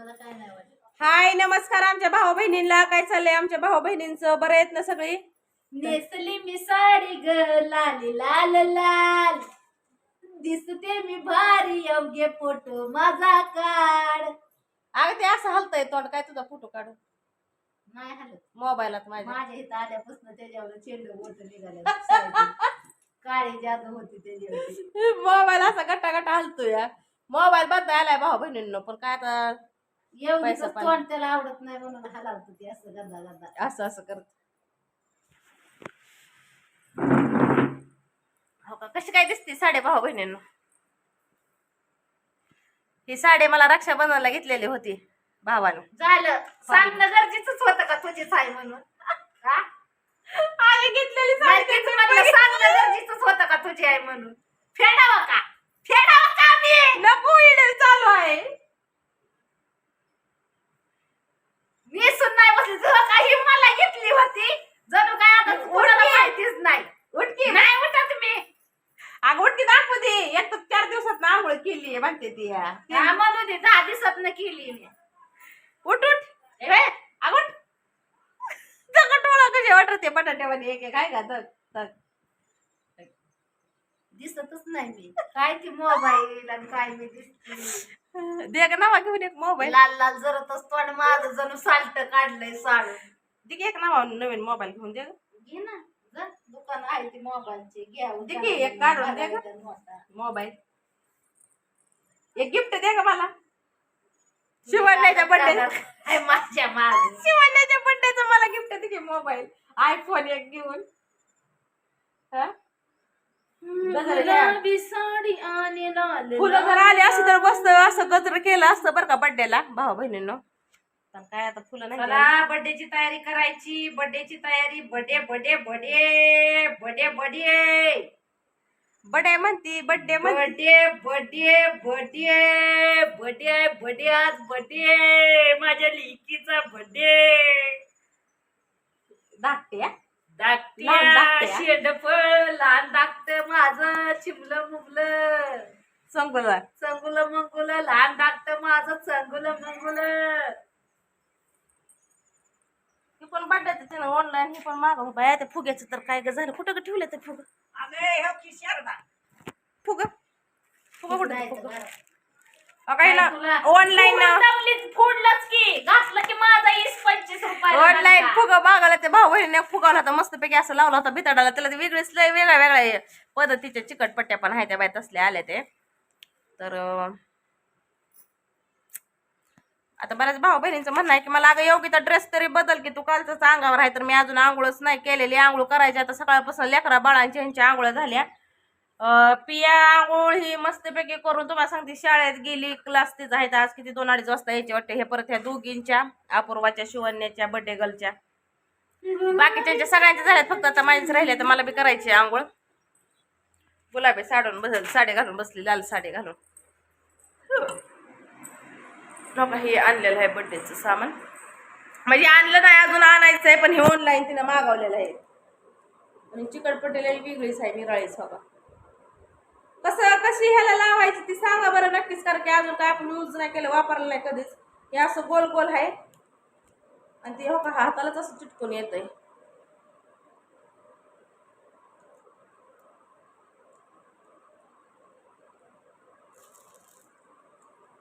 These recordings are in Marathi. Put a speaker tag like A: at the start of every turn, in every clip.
A: हाय नमस्कार आमच्या भाऊ बहिणींना काय चाललंय आमच्या भाऊ बहिणींचं? बरं आहेत ना सगळी?
B: नेसली मी साडी ग लाली लाल लाल. दिसते मी भारी योग्य फोटो माझा काढ.
A: अगं ते असं हलतंय तोंड. काय तुझा फोटो काढू?
B: नाही हलत.
A: मोबाईलात माझ्या.
B: माझ्या इथं आल्यापासून त्याच्यावर चेंडू बोट निघाले. काळी जादू होती त्याच्यावरती.
A: मोबाईल असा गट्टा गट्टा हलतोय. मोबाईल बंद आलाय भाऊ बहिणींनो पण काय आता
B: एवढी
A: पैसा पाणी.
B: तोंड त्याला आवडत नाही म्हणून हलावत ती असं गंदा गंदा
A: असं असं करत. हो का? कशी काय दिसते साडे भाऊ बहिणींनो? ही साडी मला रक्षाबंधनाला घेतलेली होती भावानं.
B: झालं. सांगणं गरजेचंच होतं का तुझीच आहे म्हणून? हा?
A: आई घेतलेली
B: नाही तेच म्हणलं, सांगणं गरजेचंच होतं का तुझी आहे म्हणून? फेडावं का? फेडावं का मी
A: नको इडे चालू आहे.
B: मी सुन नाही बसली तुला काही मला घेतली होती जणू काय आता कोणाला माहितीच नाही.
A: उठकी
B: नाही उठत मी.
A: अगं उठकी दाखवू दे एक तर चार दिवसात आंघोळ केली म्हणते ती. या.
B: हा, म्हणू दे दहा दिवसात न केली मी.
A: उठ उठ.
B: हे,
A: अगं उठ. टोळा कशी वाटते बटाट्यामध्ये एक एक काय का? धग धग.
B: दिसतच नाही मी. काय ती मोबाईल आणि काय मी दिसते.
A: दे का नावा घेऊन एक मोबाईल
B: लाल लाल जरतच तोंड माझं जणू साल्ट काढलंय साळ
A: दे की एक नावा नवीन मोबाईल घेऊन दे गं.
B: घे ना जा. दुकान आहे ती मोबाईलची. घ्या
A: दे की, एक काढून दे गं. मोबाईल एक गिफ्ट दे का मला. शिवण्याच्या बर्थडे
B: माझ्या माग.
A: शिवण्याच्या बर्थडेचं मला गिफ्ट दे की मोबाईल आयफोन एक घेऊन. हा? गजर घ्या.
B: गुलाबी साडी आणि लाल
A: फुलं जर आली असती तर मस्त असं गजर केलं असतं बरं का बर्थडेला भाऊ बहिणींनो. पण काय आता फुलं नाही
B: बर्थडेची तयारी करायची बर्थडेची तयारी. Birthday birthday birthday birthday birthday
A: birthday म्हणती बर्थडे म्हणती.
B: Birthday birthday birthday birthday birthday आज बर्थडे माझ्या लिकीचा बर्थडे
A: धाकटे हा?
B: धाकट्या
A: लहान धाकट्या.
B: शेंडफळ लहान धाकट माझं चिमलं मुगलं.
A: संकुला
B: चंगुलं मंगुलं लहान धाकट माझं चंगुलं मंगुलं.
A: हे पण त्यानं ऑनलाईन हे पण मागव बाया त्या फुग्याचं तर काय ग झालं? कुठं ग ठेवलं ते फुग? फुग? फुग कुठं? फुग. ऑनलाईन
B: फोडलंच की. घातलं की माझा वीस पंचवीस रुपये
A: ऑनलाईन फुग मागायला ते भाऊ बहिणीने फुगावला होता मस्तपैकी असं लावला होता बिताडाला त्याला वेगळेच लय वेगळ्या वेगळ्या पद्धतीच्या चिकटपट्ट्या पण आहेत त्या बाय तसल्या आल्या ते. तर आता बऱ्याच भाऊ बहिणींचं म्हणणं आहे की मला अगं योगिता ड्रेस तरी बदल की तू कालचाच अंगावर आहे तर मी अजून आंघोळच नाही केलेली. आंघोळ करायची आता सकाळपासून लेकरा बाळांच्या ह्यांच्या आंघोळ झाल्या. पिया आंघोळ ही मस्तपैकी करून तुम्हाला सांगते शाळेत गेली क्लास तिचा आहेत आज किती दोन अडीच वाजता यायचे वाटते. हे परत ह्या दोघींच्या अपूर्वाच्या शिवण्याच्या बड्डे गर्लच्या बाकीच्या सगळ्यांच्या झाल्यात फक्त आता माझ्याच राहिले तर मला बी करायची आंघोळ. गुलाबी साडून बसल साडे घालून बसली लाल साडे घालून. नका हे आणलेलं आहे बड्डेचं सामान. म्हणजे आणलं नाही अजून आणायचं आहे पण हे ऑनलाईन तिनं मागवलेलं आहे. आणि चिकटपट्टीला वेगळीच आहे मिराळीच हो कसं कशी ह्याला लावायची ती सांगा बरं नक्कीच कारण की अजून काय आपण यूज नाही केलं वापरलं नाही कधीच. हे असं गोल गोल आहे. आणि ते हो का हातालाच असं चिटकून येतंय.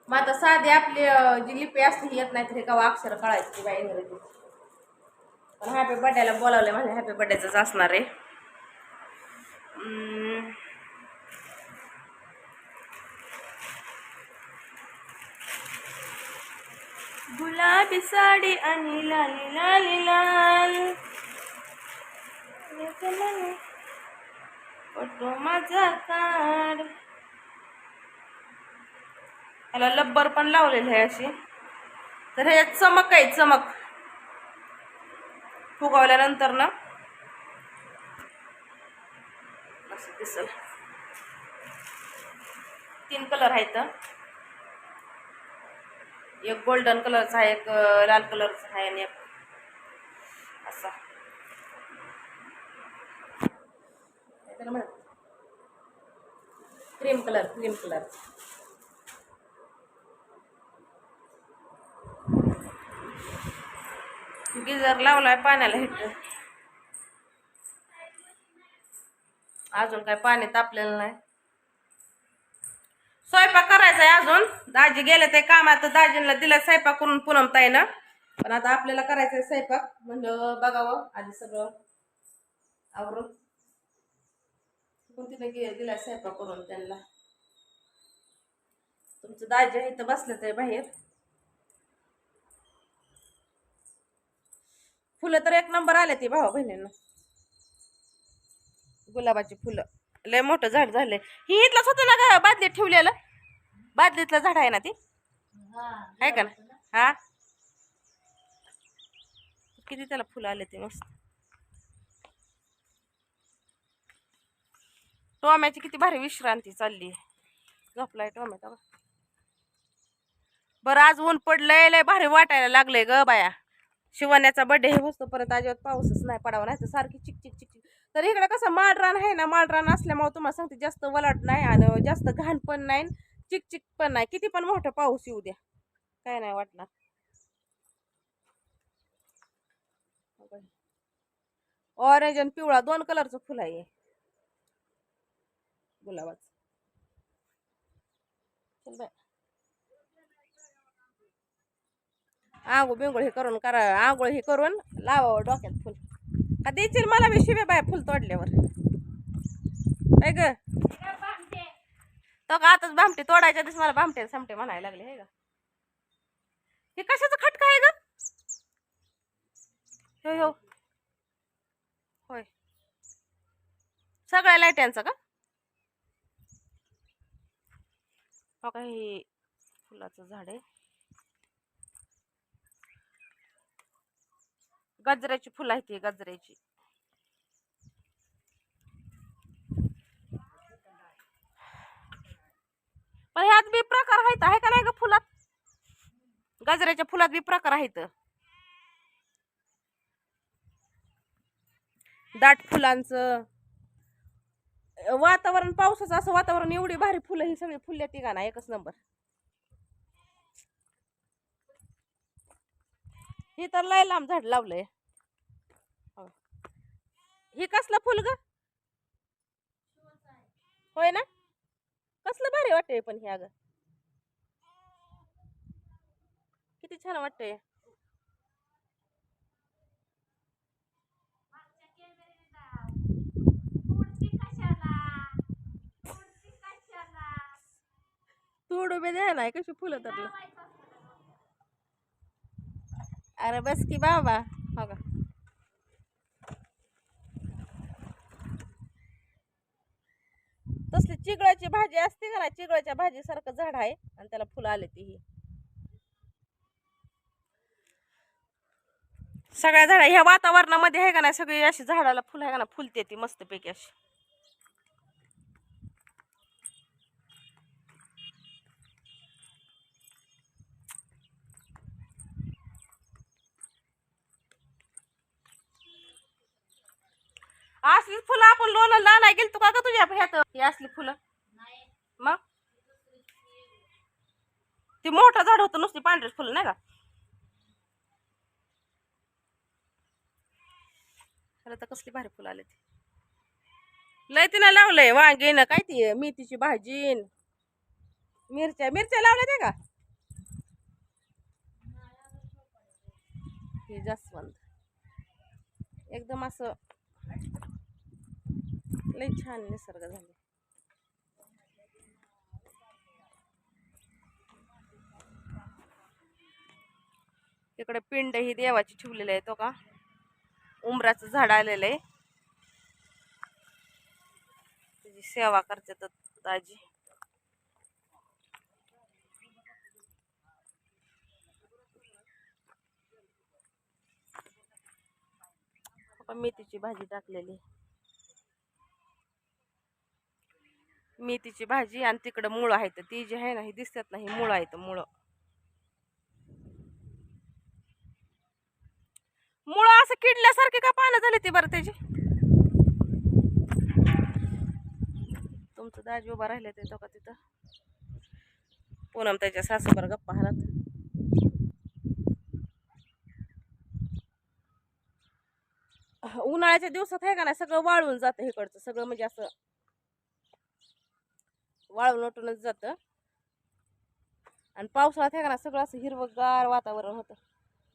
A: मग आता साधी आपली जी लिपी असते ही येत नाही तर हे का अक्षर कळायची ती बाई इंग्रजी पण हॅपी बड्डेला बोलावले म्हणजे हॅपी बड्डेचंच असणार आहे. गुलाबी साडी आणि लाली लाली लाल. फोटो माझा काढ याला लब्बर पण लावलेले आहे अशी. तर ह्याच्यात चमक आहे चमक. फुगवल्यानंतर ना असं दिसल. तीन कलर आहेत. एक गोल्डन कलरचा आहे एक लाल कलरचा आहे आणि एक असा. Cream colour cream colour geyser लावलाय पाण्याला हिट. अजून काय पाणी तापलेलं नाही. स्वयंपाक करायचा आहे अजून. दाजी गेले ते कामात तर दाजींना दिला स्वयंपाक करून पुनमता ना पण आता आपल्याला करायचं आहे स्वयंपाक. म्हणलं बघावं. आधी सगळं आवरून. पण गे दिला स्वयंपाक करून त्यांना. तुमचं दाजी इथं बसलं ते बाहेर. फुलं तर एक नंबर आले ती भावा बहिणींना. गुलाबाची फुलं. लय मोठं झाड झालंय. ही इथलंच होतं ना ग बादलीत ठेवलेलं? बादलीतलं झाड आहे ना ती? आहे का ना? हा? किती त्याला फुलं आले ते मस्त. टोम्याची किती भारी विश्रांती चालली. झोपलाय टोमॅटो बरं आज ऊन पडलंय लय भारी वाटायला लागलंय ग बाया. शिवण्याचा बर्थडे हे वस्तू परत अजिबात पाऊसच नाही पडावा नाही तर सारखी चिक चिक चिक चिक. तर इकडे कसं माळरान आहे ना माळरान असल्यामुळे तुम्हाला सांगते जास्त वलाट नाही आणि जास्त घाण पण नाही. चिकचिक पण नाही किती पण मोठा पाऊस येऊ द्या. काय नाही वाटणार. ऑरेंज आणि पिवळा दोन कलरचं फुल आहे गुलाबाच. गुलाबाचं आंघोळ बिंगोळ हे करून करा आंघोळ हे करून लावावं डोक्यात फुल. का देतील मला बी शिवे बाय फुल तोडल्यावर? काय ग. तो का आताच भामटे तोडायच्या दिवस मला भामटे समटे म्हणायला लागले हे का? हे कशाचं खटका आहे ग? हो हो होय. सगळ्या लाईट्यांचं का? हो का हे फुलाचं झाड आहे. गजऱ्याची फुलं आहेत गजऱ्याची. पण ह्यात बी प्रकार आहेत. आहे का नाही ग फुलात? गजऱ्याच्या फुलात बी प्रकार आहेत. दाट फुलांचं. वातावरण पावसाचं असं वातावरण एवढी भारी फुलं ही सगळी फुलल्या ती का ना एकच नंबर. हे तर लय लांब झाड लावलंय. हो. हे कसलं फुल ग? होय ना? कसलं भारी वाटतंय पण हे अगं. किती छान वाटतंय. तोड उभे द्या नाही कशी फुलं तर अरे बस की बाबा हो का? चिगळाची भाजी असते का ना चिगळाच्या भाजीसारखं झाड आहे आणि त्याला फुलं आले ती सगळ्या झाडा ह्या वातावरणामध्ये आहे का ना सगळी अशी झाडाला फुल आहे का ना फुलते ती मस्तपैकी अशी. असली फुलं आपण लोणला नाही गेल तू का ग तुझ्या ह्यात? ही असली फुलं? मग? ती मोठं झाड होतं नुसती पांढरी फुलं नाही का? खरं तर कसली भारी फुलं आले ती. लय तिनं लावलंय वांगीनं. काय ती मेथीची भाजीन मिरच्या मिरच्या लावल्या ते का? हे जास्वंद. एकदम असं लय छान निसर्ग झाले. इकडे पिंड ही देवाची ठेवलेली आहे तो का? उमराचं झाड आलेलं आहे. त्याची सेवा करते ताजी मेथीची भाजी टाकलेली. मेथीची भाजी आणि तिकडं मुळं आहेत. ती जी आहे ना ही दिसतात नाही मुळं आहेत मुळं. मुळं असं किडल्यासारखे का पानं झाले ती बरं त्याची? तुमचं दाजी उभा राहिले ते का तिथं. पूनम त्याच्या सासूबर गप्पा हाणत उन्हाळ्याच्या दिवसात आहे का नाही सगळं वाळून जातं इकडचं सगळं म्हणजे असं वाळून उठूनच जातं. आणि पावसाळ्यात आहे का ना सगळं असं हिरवंगार वातावरण होतं.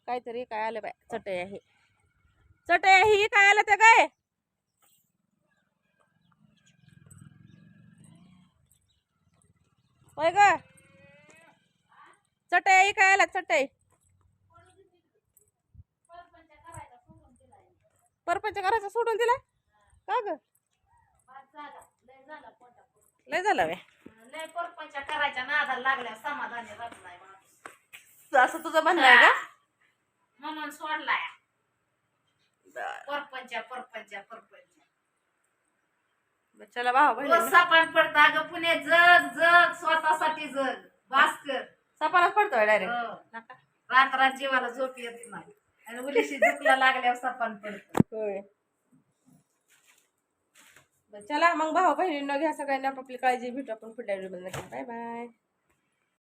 A: काहीतरी काय आलं बाय चटई आहे. चटई ही काय आलं ते काय? होय ग. चटई काय आला चटई? परपंच करायचं सोडून दिला? का ग? लय झालं वे
B: लय परपंच करायच्या नादाला लागल्या समाधानी राहत नाही माणूस.
A: असं तुझं म्हणणं आहे का?
B: म्हणून सोडलाय. परपंच परपंच परपंच.
A: बरं, चला भाऊ बहिणी
B: सापान पडतं अगं पुणे. जग जग स्वतःसाठी जग. भास्कर.
A: सपानाच पडतोय डायरेक्ट
B: हो. रात रात जीवाला झोप येत नाही. आणि उलीशी झोपला लागल्यावर सापान पडतं.
A: होय. बरं, चला मग भाऊ बहिणींना घ्या सगळ्यांना आपापली काळजी भेटू आपण पुढल्या व्हिडिओमध्ये. Bye bye